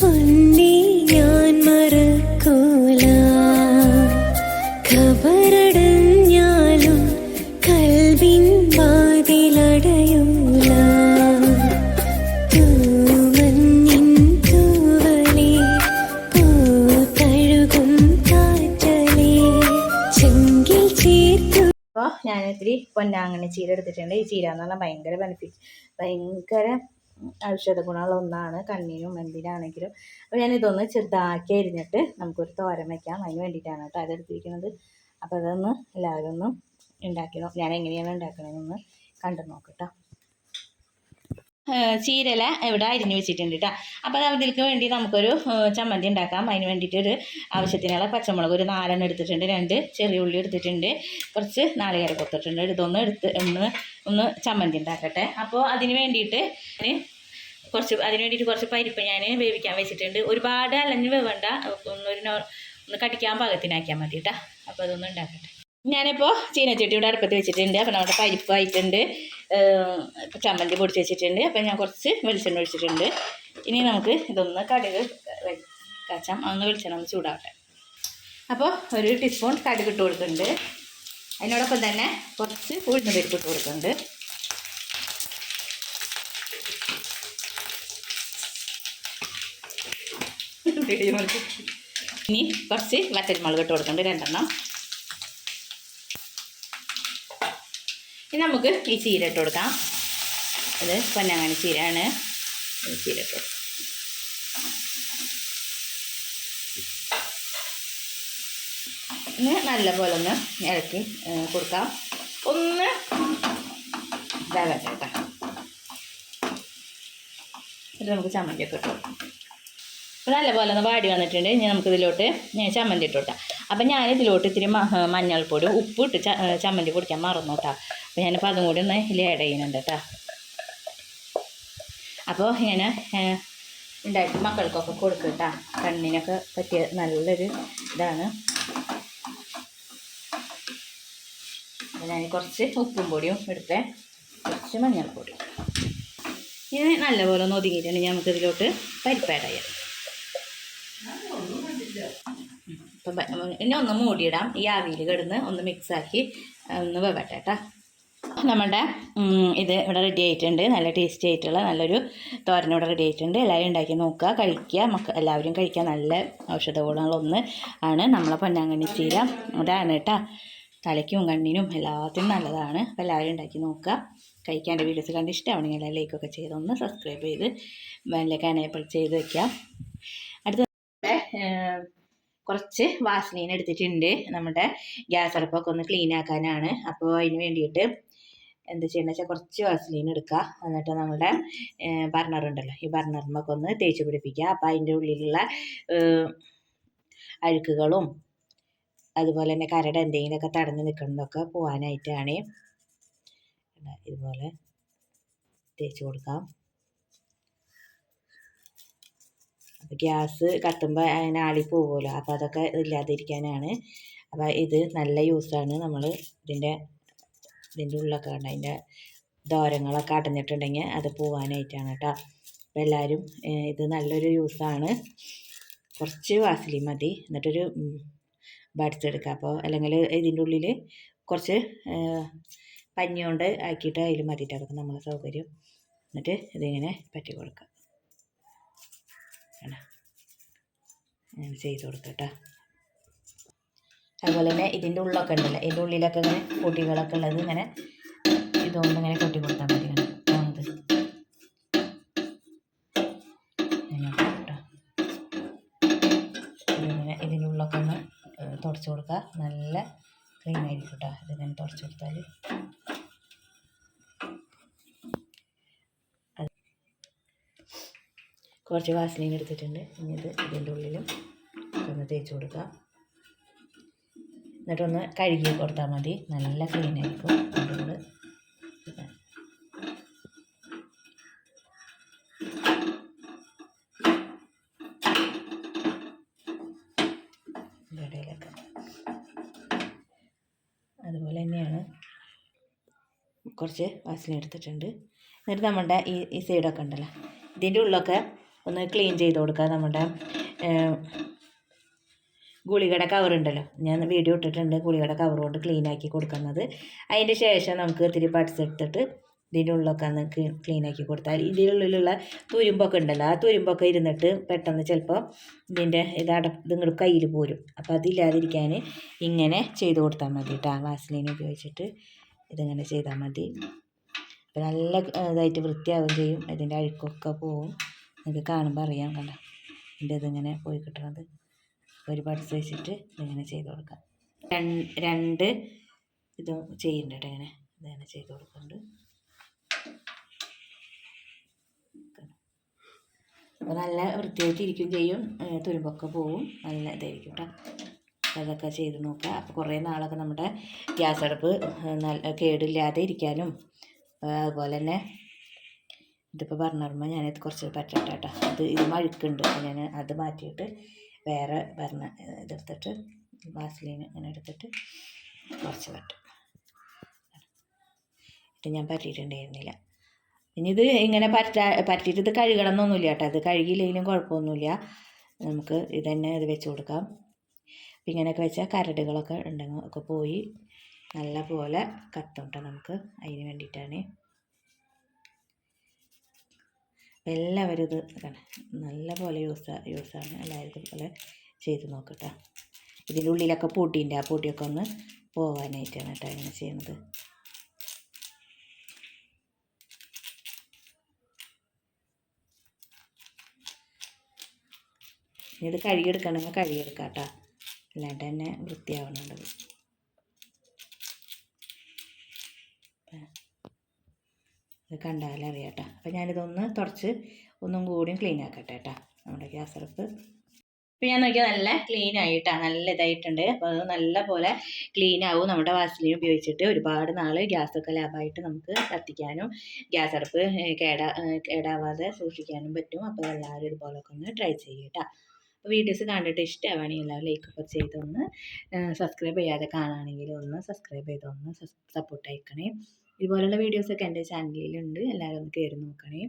പൊന്നെ ഞാൻ കൽവിൻ കാറ്റലേ. അപ്പോൾ പൊന്നാങ്ങനെ ചീര എടുത്തിട്ടുണ്ട്. ഈ ചീര എന്ന് പറഞ്ഞാൽ ഭയങ്കര ബെനിഫിറ്റ് ഭയങ്കര ഔഷധ ഗുണമുള്ള ഒന്നാണ് കണ്ണിനും എന്തിനാണെങ്കിലും. അപ്പോൾ ഞാൻ ഇതൊന്ന് ചെറുതാക്കി അരിഞ്ഞിട്ട് നമുക്കൊരു തോരൻ വയ്ക്കാം അതിന് വേണ്ടിയിട്ടാണ് കേട്ടോ അതെടുത്തിരിക്കുന്നത്. അപ്പോൾ അതൊന്ന് എല്ലാവരും ഒന്ന് ഉണ്ടാക്കി ഞാൻ എങ്ങനെയാണ് ഉണ്ടാക്കണതെന്ന് കണ്ടു നോക്കട്ടോ ചീരല ഇവിടെ അരിഞ്ഞ് വെച്ചിട്ടുണ്ട് കേട്ടോ അപ്പോൾ അതിലേക്ക് വേണ്ടി നമുക്കൊരു ചമ്മന്തി ഉണ്ടാക്കാം. അതിന് വേണ്ടിയിട്ട് ഒരു ആവശ്യത്തിനുള്ള പച്ചമുളക് ഒരു നാലെണ്ണം എടുത്തിട്ടുണ്ട്. രണ്ട് ചെറിയ ഉള്ളി എടുത്തിട്ടുണ്ട്. കുറച്ച് നാളികേര കൊത്തിട്ടുണ്ട് ഇതൊന്ന് എടുത്ത് ഒന്ന് ഒന്ന് ചമ്മന്തി ഉണ്ടാക്കട്ടെ. അപ്പോൾ അതിന് വേണ്ടിയിട്ട് കുറച്ച് അതിന് വേണ്ടിയിട്ട് കുറച്ച് പരിപ്പ് ഞാൻ വേവിക്കാൻ വെച്ചിട്ടുണ്ട്. ഒരുപാട് അലഞ്ഞ് വേവണ്ട. ഒന്നൊരു നോ ഒന്ന് കടിക്കാൻ പാകത്തിനാക്കിയാൽ മതി കേട്ടോ അപ്പോൾ അതൊന്ന് ഉണ്ടാക്കട്ടെ. ഞാനിപ്പോൾ ചീനച്ചട്ടി ഇവിടെ അടുപ്പത്ത് വെച്ചിട്ടുണ്ട്. അപ്പോൾ നമ്മുടെ പരിപ്പ് ആയിട്ടുണ്ട്. ചമ്മന്തി പൊടിച്ച് വെച്ചിട്ടുണ്ട്. അപ്പോൾ ഞാൻ കുറച്ച് വെളിച്ചെണ്ണ ഒഴിച്ചിട്ടുണ്ട്. ഇനി നമുക്ക് ഇതൊന്ന് കടുക് കാച്ചാം ഒന്ന് വെളിച്ചെണ്ണ ഒന്ന് ചൂടാവട്ടെ. അപ്പോൾ ഒരു ടീസ്പൂൺ കടുക് ഇട്ട് കൊടുക്കുന്നുണ്ട് അതിനോടൊപ്പം തന്നെ കുറച്ച് ഉഴുന്ന് പരിപ്പ് ഇട്ട് കൊടുക്കുന്നുണ്ട് ഇനി കുറച്ച് വറ്റൽമുളക് ഇട്ട് കൊടുക്കുന്നുണ്ട് രണ്ടെണ്ണം. ഇനി നമുക്ക് ഈ ചീര ഇട്ട് കൊടുക്കാം. ഇത് പൊന്നാങ്ങാണി ചീരയാണ്. ചീര ഇട്ട് കൊടുക്കാം. ഇനി നല്ലപോലെ ഒന്ന് ഇളക്കി കൊടുക്കാം. ഒന്ന് വെള്ളത്തിൽ കേട്ടോ എന്നിട്ട് നമുക്ക് ചമ്മന്തിയൊക്കെ ഇട്ട് കൊടുക്കാം. അപ്പോൾ നല്ലപോലെ ഒന്ന് വാടി വന്നിട്ടുണ്ട്. ഇനി നമുക്ക് ഇതിലോട്ട് ചമ്മന്തി ഇട്ട് കൊടുക്കാം. അപ്പം ഞാൻ ഇതിലോട്ട് ഇത്തിരി മഞ്ഞൾപ്പൊടി ഉപ്പ് ഇട്ട് ചമ്മന്തി പൊടിക്കാൻ മറന്നു കേട്ടോ. അപ്പോൾ ഞാനിപ്പോൾ അതും കൂടി ഒന്ന് ഇതിൽ ആഡ് ചെയ്യുന്നുണ്ട് കേട്ടോ അപ്പോൾ ഞാൻ ഉണ്ടാക്കി മക്കൾക്കൊക്കെ കൊടുക്കും കേട്ടോ കണ്ണിനൊക്കെ പറ്റിയ നല്ലൊരു ഇതാണ്. ഞാൻ കുറച്ച് ഉപ്പും പൊടിയും എടുത്തേ. കുറച്ച് മഞ്ഞൾപ്പൊടിയും ഇത് നല്ലപോലെ ഒന്ന് ഒതുങ്ങിയിട്ടുണ്ടെങ്കിൽ നമുക്ക് ഇതിലോട്ട് പരിപ്പ് ഇനി ഒന്ന് മൂടിയിടാം. ഈ ആവിയിൽ കിടന്ന് ഒന്ന് മിക്സാക്കി ഒന്ന് വെവട്ടെ കേട്ടോ നമ്മുടെ ഇത് ഇവിടെ റെഡി ആയിട്ടുണ്ട്. നല്ല ടേസ്റ്റി ആയിട്ടുള്ള നല്ലൊരു തോരൻ ഇവിടെ റെഡി ആയിട്ടുണ്ട്. എല്ലാവരും ഉണ്ടാക്കി നോക്കുക കഴിക്കുക. മക്ക എല്ലാവരും കഴിക്കുക. നല്ല ഔഷധ ഗുണങ്ങളൊന്ന് ആണ് നമ്മളെ പൊന്നാങ്കണ്ണി ചീര. അതാണ് കേട്ടോ. തലയ്ക്കും കണ്ണിനും എല്ലാത്തിനും നല്ലതാണ്. അപ്പോൾ എല്ലാവരും ഉണ്ടാക്കി നോക്കുക. കഴിക്കാൻ എന്റെ വീഡിയോസ് കണ്ട് ഇഷ്ടമാണെങ്കിൽ എല്ലാം ലൈക്കൊക്കെ ചെയ്തൊന്ന് സബ്സ്ക്രൈബ് ചെയ്ത് ബെല്ലൊക്കെ എനേബിൾ ചെയ്ത് വെക്കാം അടുത്ത കുറച്ച് വാസ്ലീൻ എടുത്തിട്ടുണ്ട്. നമ്മുടെ ഗ്യാസ് അടുപ്പൊക്കെ ഒന്ന് ക്ലീൻ ആക്കാനാണ്. അപ്പോൾ അതിന് വേണ്ടിയിട്ട് എന്താ ചെയ്യണമെന്ന് വെച്ചാൽ കുറച്ച് വാസ്ലീൻ എടുക്കുക എന്നിട്ട് നമ്മുടെ ബർണറുണ്ടല്ലോ ഈ ബർണറിനൊക്കെ ഒന്ന് തേച്ച് പിടിപ്പിക്കുക അപ്പോൾ അതിന്റെ ഉള്ളിലുള്ള അഴുക്കുകളും അതുപോലെ തന്നെ കരട് എന്തെങ്കിലുമൊക്കെ തടഞ്ഞു നിൽക്കുന്നതൊക്കെ പോകാനായിട്ടാണ് ഇതുപോലെ തേച്ച് കൊടുക്കാം. ഗ്യാസ് കത്തുമ്പോൾ അതിന് ആളി പോകുമല്ലോ അപ്പോൾ അതൊക്കെ ഇല്ലാതിരിക്കാനാണ്. അപ്പോൾ ഇത് നല്ല യൂസാണ് നമ്മൾ ഇതിന്റെ ഇതിന്റെ ഉള്ളൊക്കെ കണ്ട? അതിന്റെ ദ്വാരങ്ങളൊക്കെ അടഞ്ഞിട്ടുണ്ടെങ്കിൽ അത് പോവാനായിട്ടാണ് കേട്ടോ. അപ്പോൾ എല്ലാവരും ഇത് നല്ലൊരു യൂസാണ്. കുറച്ച് വാസലി മതി. എന്നിട്ടൊരു ബഡ്സ് എടുക്കുക അപ്പോൾ അല്ലെങ്കിൽ ഇതിന്റെ ഉള്ളിൽ കുറച്ച് പഞ്ഞി കൊണ്ട് ആക്കിയിട്ട് അതിൽ മതിയിട്ട് അതൊക്കെ നമ്മളെ സൗകര്യം. എന്നിട്ട് ഇതിങ്ങനെ പറ്റി കൊടുക്കുക ചെയ്ത് കൊടുക്കുക കേട്ടോ. അതുപോലെ തന്നെ ഇതിന്റെ ഉള്ളൊക്കെ ഉണ്ടല്ലോ. ഇതിന്റെ ഉള്ളിലൊക്കെ ഇങ്ങനെ കുട്ടികളൊക്കെ ഉള്ളത് ഇങ്ങനെ ഇതുകൊണ്ട് ഇങ്ങനെ കൊട്ടി കൊടുത്താൽ മതി കേട്ടോ. ഇതിങ്ങനെ ഇതിന്റെ ഉള്ളൊക്കെ ഒന്ന് തുടച്ച് കൊടുക്കുക നല്ല ക്ലീൻ ആയിരിക്കും കേട്ടോ. ഇതിങ്ങനെ തുടച്ച് കൊടുത്താൽ കുറച്ച് വാസനയും എടുത്തിട്ടുണ്ട്. ഇനി ഇത് ഇതിന്റെ ഉള്ളിലും ഒന്ന് തേച്ച് കൊടുക്കുക എന്നിട്ടൊന്ന് കഴുകി കൊടുത്താൽ മതി. നല്ല ക്ലീൻ ആയിരിക്കും. ഇടയിലൊക്കെ. അതുപോലെ തന്നെയാണ്. കുറച്ച് വാസന എടുത്തിട്ടുണ്ട്. എന്നിട്ട് നമ്മുടെ ഈ ഈ സൈഡൊക്കെ ഉണ്ടല്ലോ. ഇതിന്റെ ഉള്ളൊക്കെ ഒന്ന് ക്ലീൻ ചെയ്ത് കൊടുക്കുക. നമ്മുടെ ഗുളികയുടെ കവർ ഉണ്ടല്ലോ. ഞാൻ വീഡിയോ ഇട്ടിട്ടുണ്ട് ഗുളികയുടെ കവർ കൊണ്ട് ക്ലീൻ ആക്കി കൊടുക്കുന്നത്. അതിന്റെ ശേഷം നമുക്ക് ഇത്തിരി പട്സ് എടുത്തിട്ട് ഇതിന്റെ ഉള്ളിലൊക്കെ ഒന്ന് ക്ലീൻ ആക്കി കൊടുത്താൽ ഇതിന്റെ ഉള്ളിലുള്ള തുരുമ്പൊക്കെ ഉണ്ടല്ലോ ആ തുരുമ്പൊക്കെ ഇരുന്നിട്ട് പെട്ടെന്ന് ചിലപ്പോൾ ഇതിന്റെ ഇത് അട ഇതിങ്ങോട്ട് കയ്യിൽ പോരും. അപ്പോൾ അതില്ലാതിരിക്കാൻ ഇങ്ങനെ ചെയ്ത് കൊടുത്താൽ മതി കേട്ടോ വാസലിൻ ഉപയോഗിച്ചിട്ട് ഇതിങ്ങനെ ചെയ്താൽ മതി. അപ്പോൾ നല്ല ഇതായിട്ട് വൃത്തിയാവുകയും ചെയ്യും. ഇതിന്റെ അഴുക്കൊക്കെ പോവും. നിങ്ങൾക്ക് കാണുമ്പോൾ അറിയാം കണ്ട. ഇതിന്റെ ഇതിങ്ങനെ പോയി കിട്ടണത്. ഒരു പട്സ് വെച്ചിട്ട് ഇതിങ്ങനെ ചെയ്ത് കൊടുക്കാം. രണ്ട് ഇത് ചെയ്യുന്നുണ്ട് ഇങ്ങനെ. ഇങ്ങനെ ചെയ്ത് കൊടുക്കുന്നുണ്ട്. അപ്പോൾ നല്ല വൃത്തിയായിട്ട് ഇരിക്കും ചെയ്യും. തുരുമ്പൊക്കെ പോവും. നല്ല ഇതായിരിക്കും കേട്ടോ. അതൊക്കെ ചെയ്ത് നോക്കുക. അപ്പോൾ കുറേ നാളൊക്കെ നമ്മുടെ ഗ്യാസ് അടുപ്പ് നല്ല കേടില്ലാതെ ഇരിക്കാനും അതുപോലെ തന്നെ ഇതിപ്പോൾ പറഞ്ഞിരുമ്പോൾ ഞാനിത് കുറച്ച് പറ്റട്ടെ കേട്ടോ. അത് ഇത് മഴുക്കുണ്ട്. ഞാൻ അത് മാറ്റിയിട്ട് വേറെ വരണ ഇതെടുത്തിട്ട് വാസലീൻ ഇങ്ങനെ എടുത്തിട്ട് കുറച്ച് പറ്റും ഇത് ഞാൻ പറ്റിയിട്ടുണ്ടായിരുന്നില്ല. ഇനി ഇത് ഇങ്ങനെ പറ്റാ പറ്റിയിട്ട് ഇത് കഴുകണം എന്നൊന്നുമില്ല കേട്ടോ. അത് കഴുകിയില്ലെങ്കിലും കുഴപ്പമൊന്നുമില്ല. നമുക്ക് ഇത് തന്നെ ഇത് വെച്ച് കൊടുക്കാം. അപ്പം ഇങ്ങനെയൊക്കെ വെച്ചാൽ കരടുകളൊക്കെ ഉണ്ടെങ്കിൽ ഒക്കെ പോയി നല്ല പോലെ കത്തും കേട്ടോ നമുക്ക്. അതിന് വേണ്ടിയിട്ടാണ് എല്ലാവരും ഇത് നല്ല പോലെ യൂസ് യൂസാണ് എല്ലാവർക്കും പോലെ ചെയ്ത് നോക്കട്ടെ. ഇതിന്റെ ഉള്ളിലൊക്കെ പൂട്ടിന്റെ ആ പൂട്ടിയൊക്കെ ഒന്ന് പോകാനായിട്ടാണ് കേട്ടോ ഇങ്ങനെ ചെയ്യുന്നത്. ഇത് കഴുകിയെടുക്കണമെങ്കിൽ കഴുകിയെടുക്കാം കേട്ടോ അല്ലാണ്ട് തന്നെ വൃത്തിയാവണുണ്ടത് ഇത് കണ്ടാലേ അറിയാം കേട്ടോ അപ്പം ഞാനിതൊന്ന് തുടച്ച് ഒന്നും കൂടിയും ക്ലീൻ ആക്കട്ടെ കേട്ടോ നമ്മുടെ ഗ്യാസ് അടുപ്പ്. ഇപ്പം ഞാൻ നോക്കിയാൽ നല്ല ക്ലീൻ ആയിട്ടാണ് നല്ല ഇതായിട്ടുണ്ട്. അപ്പോൾ അത് നല്ല പോലെ ക്ലീൻ ആവും. നമ്മുടെ വാസലിൻ ഉപയോഗിച്ചിട്ട് ഒരുപാട് നാൾ ഗ്യാസൊക്കെ ലാഭമായിട്ട് നമുക്ക് കത്തിക്കാനും ഗ്യാസ് അടുപ്പ് കേടാ കേടാവാതെ സൂക്ഷിക്കാനും പറ്റും. അപ്പോൾ എല്ലാവരും ഇതുപോലൊക്കെ ഒന്ന് ട്രൈ ചെയ്യും കേട്ടോ അപ്പോൾ വീഡിയോസ് കണ്ടിട്ട് ഇഷ്ടമാണെങ്കിൽ എല്ലാവരും ലൈക്ക് ഒക്കെ ചെയ്തൊന്ന് സബ്സ്ക്രൈബ് ചെയ്യാതെ കാണുകയാണെങ്കിൽ ഒന്ന് സബ്സ്ക്രൈബ് ചെയ്തൊന്ന് സപ്പോർട്ട് അയക്കണേ. ഇതുപോലുള്ള വീഡിയോസൊക്കെ എന്റെ ചാനലിലുണ്ട് എല്ലാവരും ഒന്ന് കയറി നോക്കണേ.